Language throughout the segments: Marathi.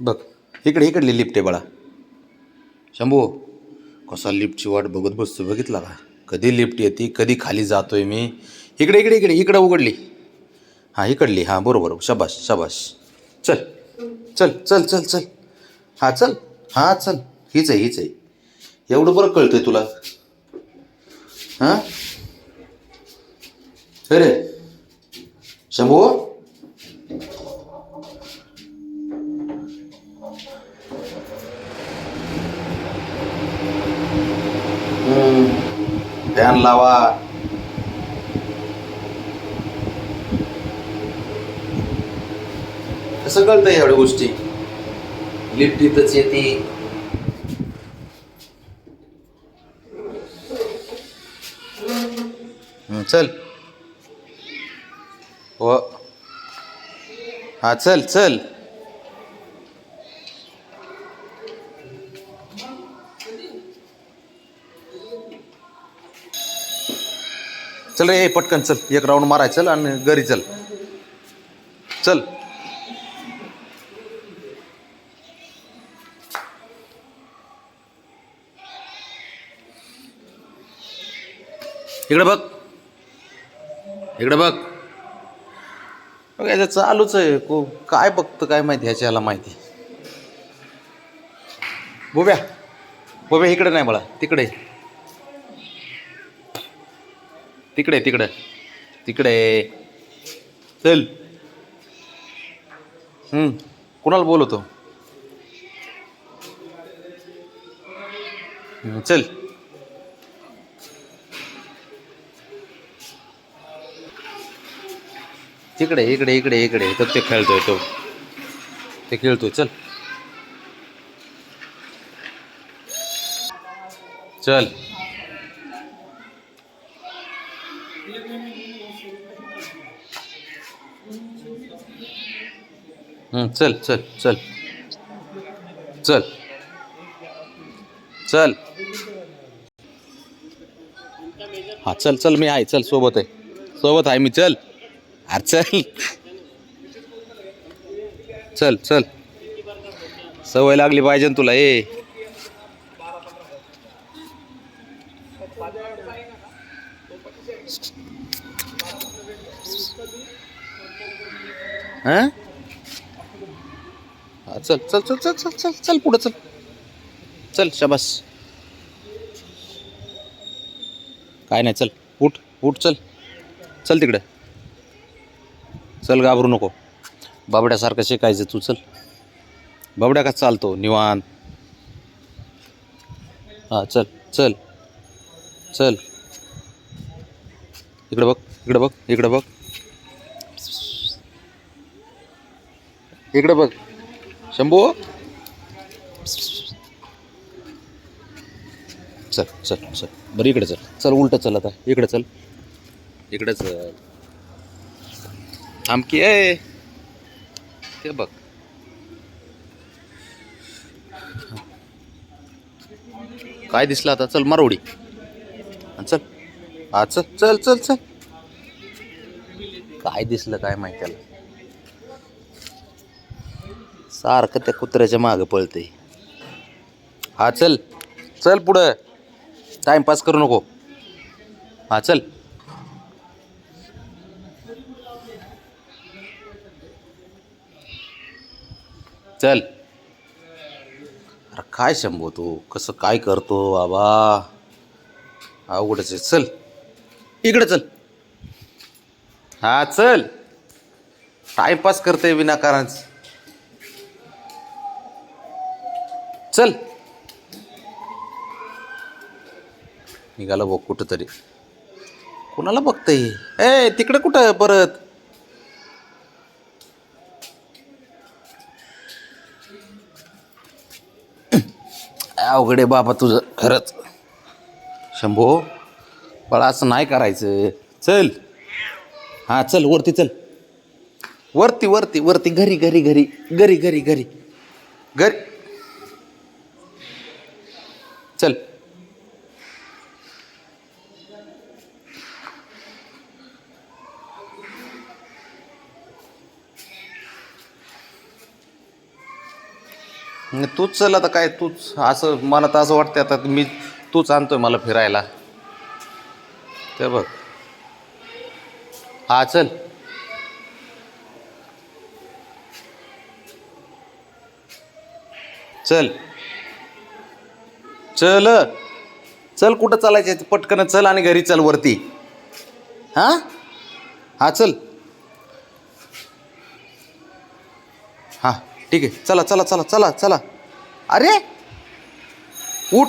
बघ इकडे इकडली लिफ्ट आहे बाळा. शंभू कसा लिफ्टची वाट बघत बसतो बघितला का? कधी लिफ्ट येते कधी खाली जातोय मी. इकडे इकडे इकडे इकडं उघडली. हां इकडली. हां बरोबर. शबाश शबाश चल चल चल चल चल. हां चल. हां चल. हीच आहे हीच आहे. एवढं बरं कळतंय तुला. हां? अरे. शंभू? फॅन लावा. कसं कळतं एवढ्या गोष्टी. लिफ्ट इथंच येते. चल. हो. हा चल चल. चल रे पटकन चल. एक राऊंड माराय चल आणि घरी चल. चल. इकडे बघ. इकडे बघ. बघ याचं चालूच आहे. को काय बघतं काय माहिती ह्याच्याला माहिती. बोब्या. बोब्या इकडे नाही मला तिकडे तिकडे तिकडे. तिकडे. चल. हम्म. कुणाला बोलवतो? चल. तिकडे इकडे इकडे इकडे. तर ते खेळतोय तो. ते खेळतोय. चल. चल. चल चल चल. चल. चल. हा चल चल मी आहे. चल सोबत आहे. सोबत आहे मी. चल. अरे चल. चल चल. सवय लागली पाहिजे ना तुला ए. हं? हा चल चल चल चल चल चल चल पुढं चल. चल शबास. काय नाही चल. उठ उठ चल. चल तिकडं. चल घाबरू नको. बाबड्यासारखं शिकायचं तू चल. बाबड्या का चालतो? निवांत. हां चल चल. चल. इकडं बघ इकडं बघ इकडं बघ. इकडं बघ. शंभू? चल चल चल. बरं इकडे चल. चल उलट चल आता. इकडे चल. इकडे चल. थांबकी आहे ते बघ. काय दिसलं आता? चल मारवडी चल. हा चल चल चल चल. काय दिसलं काय माहिती त्याला? सारखं त्या कुत्र्याच्या मागं पळते हा चल. चल पुढं. टाइमपास करू नको. हा चल. चल. अरे काय शंभो तू? कसं काय करतो बाबा? अवघडच आहे. चल. इकडे चल. हा चल. टाइमपास करते विनाकारणच. चल. निघालं बघ कुठं तरी कोणाला बघतंय? ए तिकडे कुठं परत? अवघड बाबा तुझं खरंच. शंभो बाळा असं नाही करायचं. चल. हां चल वरती चल. वरती वरती वरती घरी घरी घरी घरी घरी घरी घरी. चल. नाही, तूच चल आता काय तूच? असं मला तर असं वाटतं आता मी तूच आणतोय मला फिरायला. ते बघ. हा चल. चल. चल. चल कुठं चालायचं पटकन चल आणि घरी चल वरती. हां? हां चल. हां ठीक आहे. चला चला चला चला चला. अरे! उठ.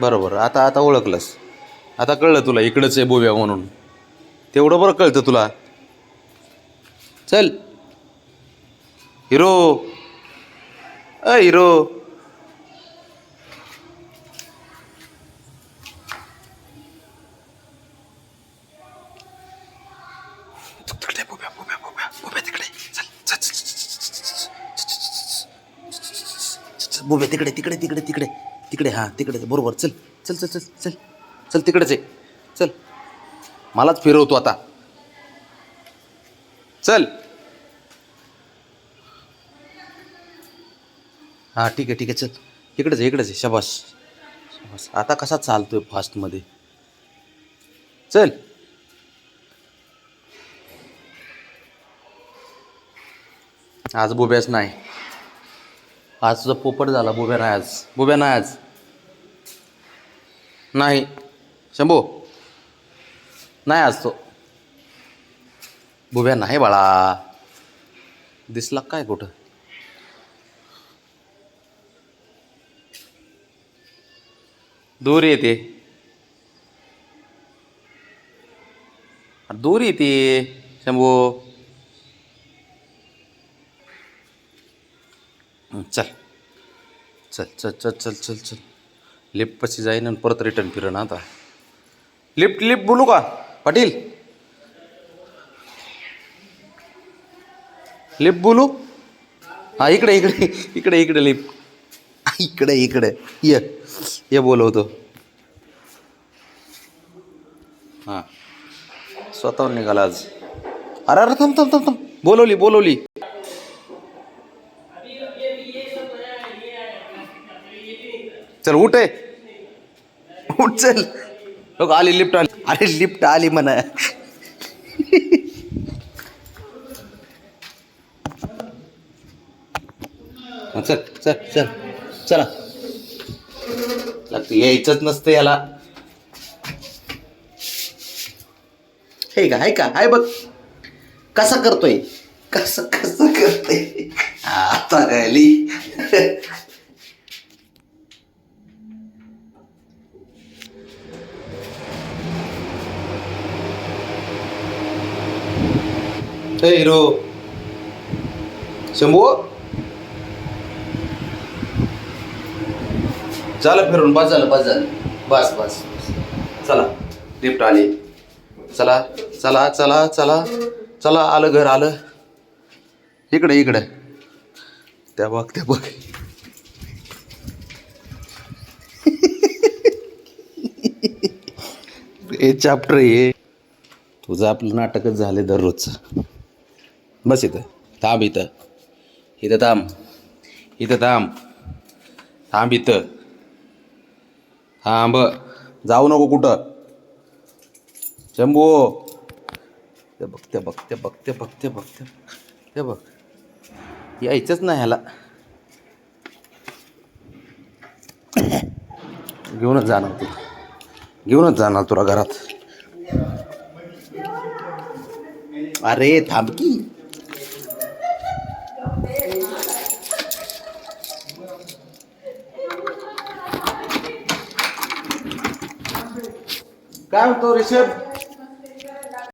बरोबर. आता आता ओळखलंस. आता कळलं तुला इकडंच आहे बोव्या म्हणून. तेवढं बरं कळतं तुला. चल हिरो अ हिरो तिकडे तिकडे चल बोब्या तिकडे तिकडे तिकडे तिकडे तिकडे हां तिकडे बरोबर चल चल चल चल चल चल तिकडेच आहे चल मलाच फिरवतो आता चल हां ठीक आहे ठीक आहे. चल. इकडेच आहे इकडेच आहे शबास. शबास. आता कसा चालतो आहे फास्टमध्ये चल. आज बुब्याच नाही. आज तुझा पोपट झाला. बोब्या नाही आज. बोब्या नाही आज. नाही. शंभो. नाही आज तो. बुब्या नाही बाळा. दिसला काय कुठं? दूर येते. दूर येते शंभू. चल. चल चल चल चल चल चल. लिफ्ट पशी जाईन आणि परत रिटर्न फिरण आता. लिफ्ट लिफ्ट बोलू का? पाटील. लिफ्ट बोलू? हा इकडे इकडे इकडे इकडे लिफ्ट इकडे इकडे. ये. ये बोलवतो. हां. स्वतःहून निघाला आज. अरे अरे थांब थांब थांब थांब. बोलवली बोलवली. चल उठ आहे उठ चल. लोक आली लिफ्ट आली. अरे लिफ्ट आली म्हणा. चल चल चल. चला. लागतं यायचंच नसतं याला. हे का आहे का आहे बघ. कसा करतोय? कसं कसं करतोय? आता राहिली हिरो. शंभू? झालं फिरून बस झालं बस झालं. बस बस. चला लिफ्ट आली. चला चला चला चला. चला आलं घर आलं. इकडे इकडे. त्या बघ त्या बघ. हे चॅप्टर हे तुझं आपलं नाटकच झाले दररोजचं. बस इथं. थांब इथं. इथं थांब. इथं थांब. थांब इथं. थांब जाऊ नको कुठं. शंभू. ते बघ ते बघ ते बघ ते बघ ते बघ ते बघ ते बघ. यायचंच नाही ह्याला. घेऊनच जाणार तू घेऊनच जाणार तुला घरात. अरे थांब की. काय होतो रिषभ